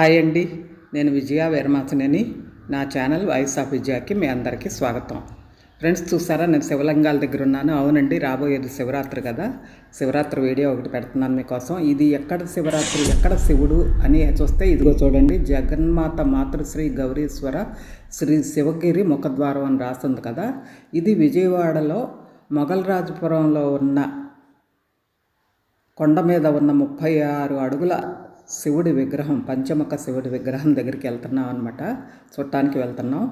Hi అండి. నేను విజయ వీరమాచనేని. నా ఛానల్ వాయిస్ ఆఫ్ విజయాకి మీ అందరికీ స్వాగతం. ఫ్రెండ్స్ చూసారా? నేను శివలింగాల దగ్గర ఉన్నాను. అవునండి రాబోయేది శివరాత్రి కదా. శివరాత్రి వీడియో ఒకటి పెడుతున్నాను మీకోసం. ఇది ఎక్కడ శివరాత్రి ఎక్కడ శివుడు అని చూస్తే ఇదిగో చూడండి. జగన్మాత మాతృశ్రీ గౌరీశ్వర శ్రీ శివగిరి ముఖద్వారం అని రాసింది కదా. ఇది విజయవాడలో మొగల్రాజపురంలో ఉన్న కొండ మీద ఉన్న ముప్పై ఆరు అడుగుల శివుడి విగ్రహం పంచముఖ శివుడి విగ్రహం దగ్గరికి వెళ్తున్నాం అనమాట చుట్టానికి వెళ్తున్నాం.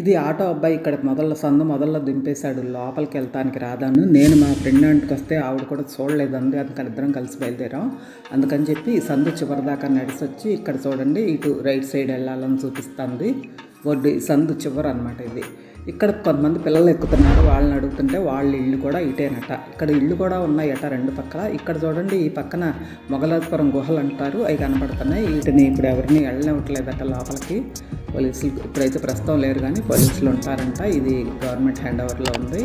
ఇది ఆటో అబ్బాయి ఇక్కడ మొదల సందు మొదల్లో దింపేశాడు. లోపలికి వెళ్తానికి రాదాను. నేను మా ఫ్రెండ్ ఇంటికి వస్తే ఆవిడ కూడా చూడలేదండి అందుకని ఇద్దరం కలిసి బయలుదేరాం. అందుకని చెప్పి ఈ సందు చివరిదాకా నడిచి వచ్చి ఇక్కడ చూడండి ఇటు రైట్ సైడ్ వెళ్ళాలని చూపిస్తుంది. ఒడ్డు సందు చివర అనమాట ఇది. ఇక్కడ కొంతమంది పిల్లలు ఎక్కుతున్నారు వాళ్ళని అడుగుతుంటే వాళ్ళ ఇల్లు కూడా ఇటేనట. ఇక్కడ ఇల్లు కూడా ఉన్నాయట రెండు పక్కల. ఇక్కడ చూడండి ఈ పక్కన మొగలాజపురం గుహలు అంటారు. అవి కనపడుతున్నాయి వీటిని ఇప్పుడు ఎవరిని వెళ్ళనివ్వట్లేదట లోపలికి. పోలీసులు ఇప్పుడైతే ప్రస్తుతం లేరు కానీ పోలీసులు ఉంటారంట. ఇది గవర్నమెంట్ హ్యాండ్ ఓవర్లో ఉంది.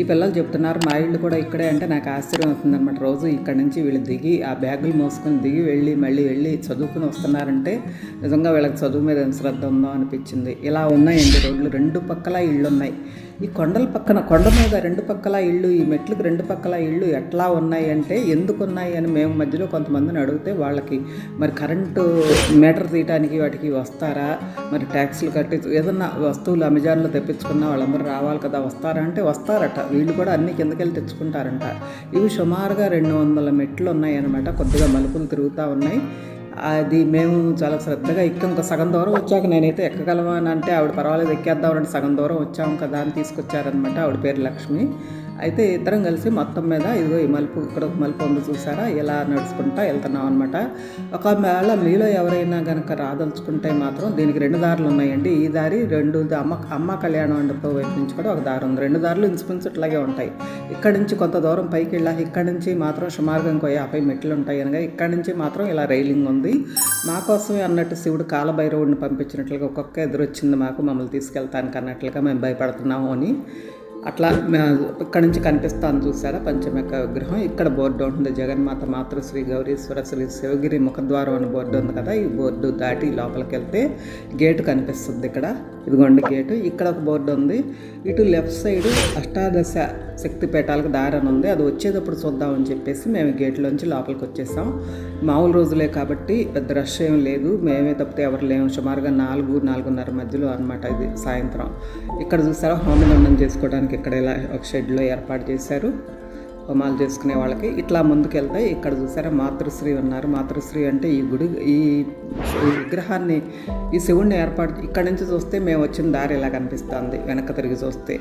ఈ పిల్లలు చెప్తున్నారు మా ఇల్లు కూడా ఇక్కడే అంటే నాకు ఆశ్చర్యం అవుతుంది అనమాట రోజు ఇక్కడ నుంచి వీళ్ళు దిగి ఆ బ్యాగులు మోసుకొని దిగి వెళ్ళి మళ్ళీ వెళ్ళి చదువుకుని వస్తున్నారంటే నిజంగా వీళ్ళకి చదువు మీద ఎంత శ్రద్ధ ఉందో అనిపించింది. ఇలా ఉన్నాయండి రోడ్లు. రెండు పక్కల ఇళ్ళు ఉన్నాయి ఈ కొండల పక్కన కొండ మీద రెండు పక్కల ఇళ్ళు ఈ మెట్లకు రెండు పక్కల ఇళ్ళు ఎట్లా ఉన్నాయి అంటే ఎందుకు ఉన్నాయి అని మేము మధ్యలో కొంతమందిని అడిగితే వాళ్ళకి మరి కరెంటు మీటర్ తీయటానికి వాటికి వస్తారా? మరి ట్యాక్సీలు కట్టి ఏదన్నా వస్తువులు అమెజాన్లో తెప్పించుకున్న వాళ్ళందరూ రావాలి కదా వస్తారా? అంటే వస్తారట. వీళ్ళు కూడా అన్ని కిందకెళ్ళి తెచ్చుకుంటారంట. ఇవి సుమారుగా రెండు వందల మెట్లు ఉన్నాయి అనమాట కొద్దిగా మలుపులు తిరుగుతూ ఉన్నాయి. అది మేము చాలా శ్రద్ధగా ఎక్కాం ఇంకా సగం దూరం వచ్చాక నేనైతే ఎక్కగలవా అని అంటే ఆవిడ పర్వాలేదు ఎక్కేద్దామని సగం దూరం వచ్చాం కదా అని తీసుకొచ్చారనమాట ఆవిడ పేరు లక్ష్మి. అయితే ఇద్దరం కలిసి మొత్తం మీద ఇదిగో ఈ మలుపు ఇక్కడ ఒక మలుపు ఉంది చూసారా? ఇలా నడుచుకుంటా వెళ్తున్నాం అనమాట ఒకవేళ మీలో ఎవరైనా కనుక రాదలుచుకుంటే మాత్రం దీనికి రెండు దారులు ఉన్నాయండి. ఈ దారి రెండు అమ్మ అమ్మ కళ్యాణ మండపం వైపు నుంచి కూడా ఒక దారి ఉంది. రెండు దారులు ఇంచుమించు ఇట్లాగే ఉంటాయి. ఇక్కడ నుంచి కొంత దూరం పైకి వెళ్ళా ఇక్కడ నుంచి మాత్రం సుమారుగా ఇంకో యాభై మెట్లు ఉంటాయి అనగా ఇక్కడ నుంచి మాత్రం ఇలా రైలింగ్ ఉంది. మా కోసమే అన్నట్టు శివుడు కాలభైరవుడిని పంపించినట్లుగా ఒక్కొక్క ఎదురొచ్చింది మాకు మమ్మల్ని తీసుకెళ్తానికి అన్నట్లుగా మేము భయపడుతున్నాము అని. అట్లా ఇక్కడ నుంచి కనిపిస్తాను చూసారా పంచమక విగ్రహం. ఇక్కడ బోర్డు ఉంటుంది. జగన్మాత మాతృశ్రీ గౌరీశ్వర శ్రీ శివగిరి ముఖద్వారం అని బోర్డు ఉంది కదా. ఈ బోర్డు దాటి లోపలికి వెళ్తే గేటు కనిపిస్తుంది ఇక్కడ. ఇదిగోండి గేటు. ఇక్కడ ఒక బోర్డు ఉంది. ఇటు లెఫ్ట్ సైడ్ అష్టాదశ శక్తిపీఠాలకు దారి అని ఉంది. అది వచ్చేటప్పుడు చూద్దామని చెప్పేసి మేము గేట్లోంచి లోపలికి వచ్చేసాం. మామూలు రోజులే కాబట్టి పెద్ద రష్ ఏం లేదు. మేమే తప్పితే ఎవరు లేము. సుమారుగా నాలుగు నాలుగున్నర మధ్యలో అనమాట ఇది సాయంత్రం. ఇక్కడ చూసారా? హోమదండం చేసుకోవడానికి ఇక్కడ ఇలా ఒక షెడ్లో ఏర్పాటు చేశారు. హోమాలు చేసుకునే వాళ్ళకి ఇట్లా ముందుకెళ్తే ఇక్కడ చూసారా మాతృశ్రీ ఉన్నారు. మాతృశ్రీ అంటే ఈ గుడి ఈ విగ్రహాన్ని ఈ శివుణ్ణి ఏర్పాటు ఇక్కడ నుంచి చూస్తే మేము వచ్చిన దారి ఇలా కనిపిస్తుంది. వెనక తిరిగి చూస్తే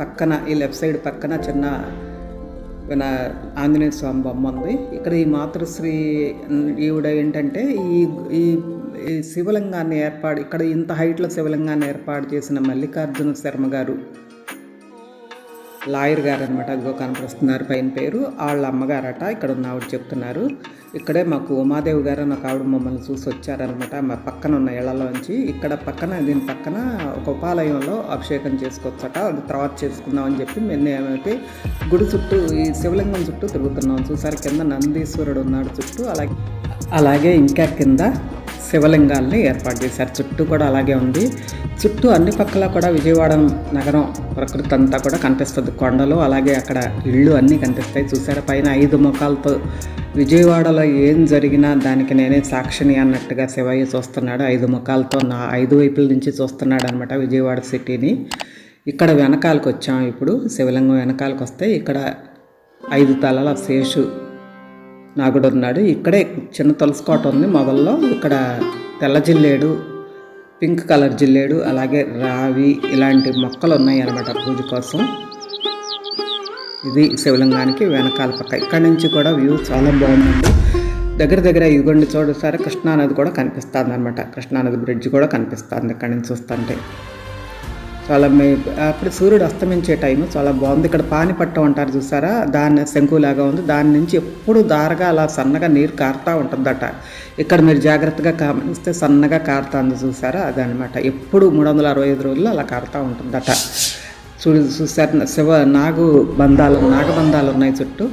పక్కన ఈ లెఫ్ట్ సైడ్ పక్కన చిన్న విన ఆంజనేయ స్వామి బొమ్మ ఉంది. ఇక్కడ ఈ మాతృశ్రీ ఈవిడ ఏంటంటే ఈ ఈ శివలింగాన్ని ఏర్పాటు ఇక్కడ ఇంత హైట్లో శివలింగాన్ని ఏర్పాటు చేసిన మల్లికార్జున శర్మ గారు లాయర్ గారు అనమాట అదిగో కనపరుస్తున్నారు. పైన పేరు వాళ్ళ అమ్మగారట ఇక్కడ ఉన్న ఆవిడ చెప్తున్నారు. ఇక్కడే మాకు ఉమాదేవి గారు నాకు ఆవిడ మమ్మల్ని చూసి వచ్చారనమాట. మా పక్కన ఉన్న ఇళ్ళలోంచి ఇక్కడ పక్కన దీని పక్కన ఒక ఉపాలయంలో అభిషేకం చేసుకోవచ్చట. అది తర్వాత చేసుకుందాం అని చెప్పి మేము ఏమైతే గుడి చుట్టూ ఈ శివలింగం చుట్టూ తిరుగుతున్నాం. చూసారు కింద నందీశ్వరుడు ఉన్నాడు చుట్టూ. అలాగే అలాగే ఇంకా కింద శివలింగాల్ని ఏర్పాటు చేశారు. చుట్టూ కూడా అలాగే ఉంది. చుట్టూ అన్ని పక్కల కూడా విజయవాడ నగరం ప్రకృతి అంతా కూడా కనిపిస్తుంది. కొండలు అలాగే అక్కడ ఇళ్ళు అన్నీ కనిపిస్తాయి. చూసారా? పైన ఐదు ముఖాలతో విజయవాడలో ఏం జరిగినా దానికి నేనే సాక్షిని అన్నట్టుగా శివయ్య చూస్తున్నాడు. ఐదు ముఖాలతో నా ఐదు వైపుల నుంచి చూస్తున్నాడు అనమాట విజయవాడ సిటీని. ఇక్కడ వెనకాలకు వచ్చాం ఇప్పుడు. శివలింగం వెనకాలకు వస్తే ఇక్కడ ఐదు తలల శేషు నాగుడు ఉన్నాడు ఇక్కడే చిన్న తులసికోట ఉంది మొదల్లో. ఇక్కడ తెల్ల జిల్లేడు పింక్ కలర్ జిల్లేడు అలాగే రావి ఇలాంటి మొక్కలు ఉన్నాయి అన్నమాట పూజ కోసం. ఇది శివలింగానికి వెనకాల పక్క. ఇక్కడ నుంచి కూడా వ్యూ చాలా బాగుందండి. దగ్గర దగ్గర ఇదిగోండి చూడసారి కృష్ణానది కూడా కనిపిస్తుంది అనమాట కృష్ణానది బ్రిడ్జ్ కూడా కనిపిస్తుంది ఇక్కడ నుంచి చూస్తుంటే. చాలా అప్పుడు సూర్యుడు అస్తమించే టైం చాలా బాగుంది. ఇక్కడ పానిపట్టం అంటారు చూసారా? దాన్ని శంకులాగా ఉంది. దాని నుంచి ఎప్పుడు దారగా అలా సన్నగా నీరు కారుతూ ఉంటుందట. ఇక్కడ మీరు జాగ్రత్తగా గమనిస్తే సన్నగా కారుతుంది చూసారా? అదనమాట ఎప్పుడు మూడు వందల అరవై ఐదు రోజులు అలా కారుతూ ఉంటుందట. చూడు చూసారు శివ నాగు బంధాలు నాగబంధాలు ఉన్నాయి చుట్టూ.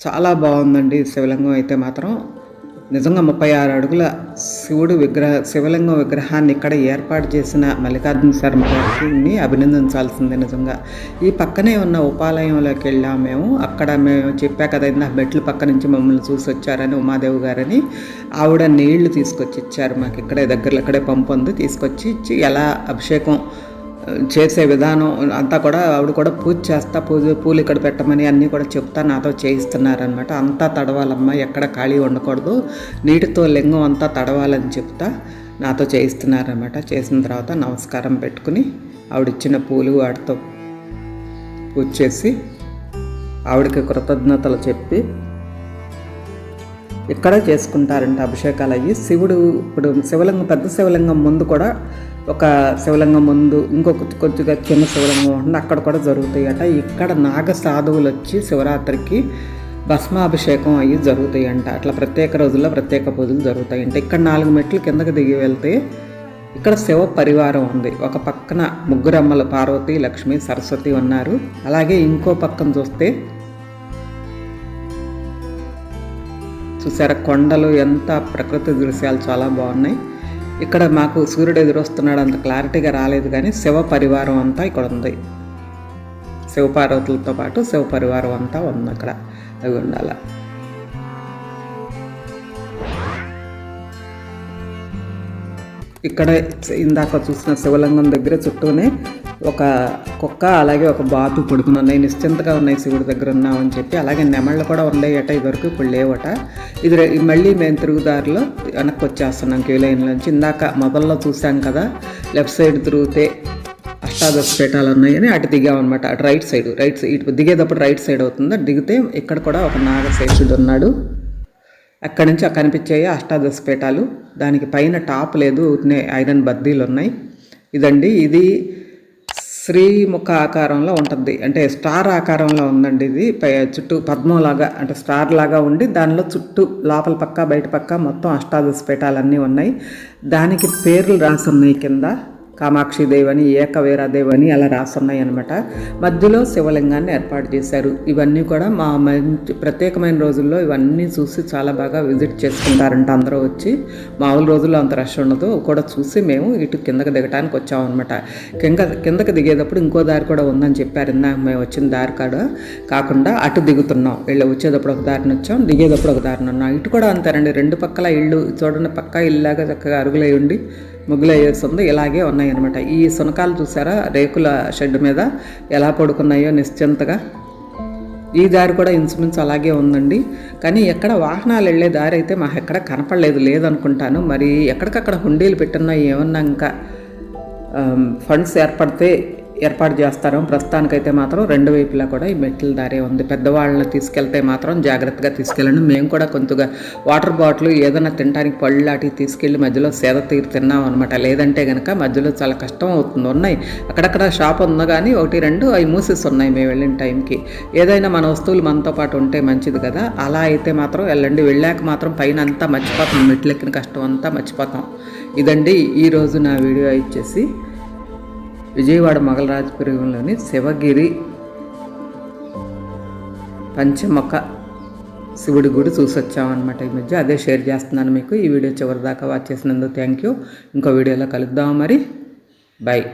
చాలా బాగుందండి శివలింగం అయితే మాత్రం. నిజంగా ముప్పై ఆరు అడుగుల శివుడు విగ్రహ శివలింగం విగ్రహాన్ని ఇక్కడ ఏర్పాటు చేసిన మల్లికార్జున శర్మ గారిని అభినందించాల్సిందే నిజంగా. ఈ పక్కనే ఉన్న ఉపాలయంలోకి వెళ్ళాము మేము. అక్కడ మేము చెప్పా కదా ఇందా మెట్లు పక్క నుంచి మమ్మల్ని చూసి వచ్చారని ఉమాదేవి గారని. ఆవిడ నీళ్ళు తీసుకొచ్చి ఇచ్చారు. మాకు ఇక్కడే దగ్గరలో ఇక్కడే పంపు ఉంది. తీసుకొచ్చి ఇచ్చి ఎలా అభిషేకం చేసే విధానం అంతా కూడా ఆవిడ కూడా పూజ చేస్తా పూజ పూలు ఇక్కడ పెట్టమని అన్నీ కూడా చెప్తా నాతో చేయిస్తున్నారనమాట అంతా తడవాలమ్మా ఎక్కడ ఖాళీ ఉండకూడదు. నీటితో లింగం అంతా తడవాలని చెప్తా నాతో చేయిస్తున్నారనమాట చేసిన తర్వాత నమస్కారం పెట్టుకుని ఆవిడిచ్చిన పూలు వాటితో పూజ చేసి ఆవిడకి కృతజ్ఞతలు చెప్పి ఇక్కడ చేసుకుంటారంట అభిషేకాలు అయ్యి? శివుడు ఇప్పుడు శివలింగం పెద్ద శివలింగం ముందు కూడా ఒక శివలింగం ముందు ఇంకొక కొద్దిగా చిన్న శివలింగం ఉంటుంది అక్కడ కూడా జరుగుతాయట. ఇక్కడ నాగ సాధువులు వచ్చి శివరాత్రికి భస్మాభిషేకం అయ్యి జరుగుతాయి అంట అట్లా ప్రత్యేక రోజుల్లో ప్రత్యేక పూజలు జరుగుతాయంట. ఇక్కడ నాలుగు మెట్లు కిందకి దిగి వెళ్తే ఇక్కడ శివ పరివారం ఉంది. ఒక పక్కన ముగ్గురమ్మల పార్వతి లక్ష్మి సరస్వతి ఉన్నారు. అలాగే ఇంకో పక్కన చూస్తే చూసారా? కొండలు ఎంత ప్రకృతి దృశ్యాలు చాలా బాగున్నాయి. ఇక్కడ మాకు సూర్యుడు ఎదురొస్తున్నాడు అంత క్లారిటీగా రాలేదు కానీ శివ పరివారం అంతా ఇక్కడ ఉంది. శివపార్వతులతో పాటు శివ పరివారం అంతా ఉంది అక్కడ. అవి ఉండాల? ఇక్కడ ఇందాక చూసిన శివలింగం దగ్గర చుట్టూనే ఒక కుక్క అలాగే ఒక బాతు పడుకుని ఉన్నాయి. నిశ్చింతగా ఉన్నాయి శివుడి దగ్గర ఉన్నామని చెప్పి అలాగే నెమళ్ళు కూడా ఉన్నాయట ఇదివరకు ఇప్పుడు లేవట. ఇది మళ్ళీ మేము తిరుగుదారిలో వెనక్కి వచ్చేస్తున్నాం క్యూ నుంచి ఇందాక మొదల్లో చూసాం కదా లెఫ్ట్ సైడ్ తిరిగితే అష్టాదశ పీఠాలు ఉన్నాయని అటు దిగామన్నమాట. అటు రైట్ సైడ్ రైట్ సైడ్ ఇటు దిగేటప్పుడు రైట్ సైడ్ అవుతుంది. దిగితే ఇక్కడ కూడా ఒక నాగశేషుడు ఉన్నాడు. అక్కడి నుంచి కనిపించాయి అష్టాదశ పీఠాలు. దానికి పైన టాప్ లేదు ఐరన్ బద్దీలు ఉన్నాయి. ఇదండి ఇది శ్రీముఖ ఆకారంలో ఉంటుంది. అంటే స్టార్ ఆకారంలో ఉందండి ఇది. పై చుట్టూ పద్మంలాగా అంటే స్టార్ లాగా ఉండి దానిలో చుట్టూ లోపల పక్క బయట పక్క మొత్తం అష్టాదశ పీఠాలన్నీ ఉన్నాయి. దానికి పేర్లు రాసి ఉన్నాయి కింద. కామాక్షి దేవని ఏకవీరాదేవి అని అలా రాసున్నాయి అనమాట మధ్యలో శివలింగాన్ని ఏర్పాటు చేశారు. ఇవన్నీ కూడా మా మంచి ప్రత్యేకమైన రోజుల్లో ఇవన్నీ చూసి చాలా బాగా విజిట్ చేసుకుంటారంట అందరూ వచ్చి. మామూలు రోజుల్లో అంత రష్ ఉండదు. కూడా చూసి మేము ఇటు కిందకి దిగడానికి వచ్చామన్నమాట. కింద కిందకి దిగేటప్పుడు ఇంకో దారి కూడా ఉందని చెప్పారు. ఇందాక మేము వచ్చిన దారి కాడ కాకుండా అటు దిగుతున్నాం. వెళ్ళి వచ్చేటప్పుడు ఒక దారిని వచ్చాం. దిగేటప్పుడు ఒక దారిని ఉన్నాం. ఇటు కూడా అంతేనండి. రెండు పక్కల ఇళ్ళు చూడండి పక్క ఇల్లాగా చక్కగా అరుగులై ఉండి ముగ్గులయ్యేసి ఉంది. ఇలాగే ఉన్నాయి అనమాట ఈ సునకాలు చూసారా? రేకుల షెడ్ మీద ఎలా పడుకున్నాయో నిశ్చింతగా. ఈ దారి కూడా ఇంచుమించు అలాగే ఉందండి. కానీ ఎక్కడ వాహనాలు వెళ్ళే దారి అయితే మాకు ఎక్కడ కనపడలేదు. లేదనుకుంటాను. మరి ఎక్కడికక్కడ హుండీలు పెట్టున్నాయి ఏమన్నా ఇంకా ఫండ్స్ ఏర్పడితే ఏర్పాటు చేస్తారు ప్రస్తుతానికైతే మాత్రం రెండు వైపులా కూడా ఈ మెట్ల దారి ఉంది. పెద్దవాళ్ళని తీసుకెళ్తే మాత్రం జాగ్రత్తగా తీసుకెళ్ళండి. మేము కూడా కొంతగా వాటర్ బాటిల్ ఏదైనా తినడానికి పళ్ళు లాంటివి తీసుకెళ్ళి మధ్యలో సేద తీరు తిన్నాం అనమాట లేదంటే కనుక మధ్యలో చాలా కష్టం అవుతుంది. ఉన్నాయి. అక్కడక్కడ షాప్ ఉంది కానీ ఒకటి రెండు అవి మూసేసి ఉన్నాయి మేము వెళ్ళిన టైంకి. ఏదైనా మన వస్తువులు మనతో పాటు ఉంటే మంచిది కదా. అలా అయితే మాత్రం వెళ్ళండి. వెళ్ళాక మాత్రం పైన అంతా మర్చిపోతాం. మెట్లెక్కిన కష్టం అంతా మర్చిపోతాం. ఇదండి ఈరోజు నా వీడియో. ఇచ్చేసి విజయవాడ మొగలరాజపురంలోని శివగిరి పంచముఖ శివుడి గుడి చూసొచ్చామన్నమాట ఈ మధ్య. అదే షేర్ చేస్తున్నాను మీకు. ఈ వీడియో చివరి దాకా వాచ్ చేసినందుకు థ్యాంక్ యూ. ఇంకో వీడియోలో కలుద్దాం మరి. బాయ్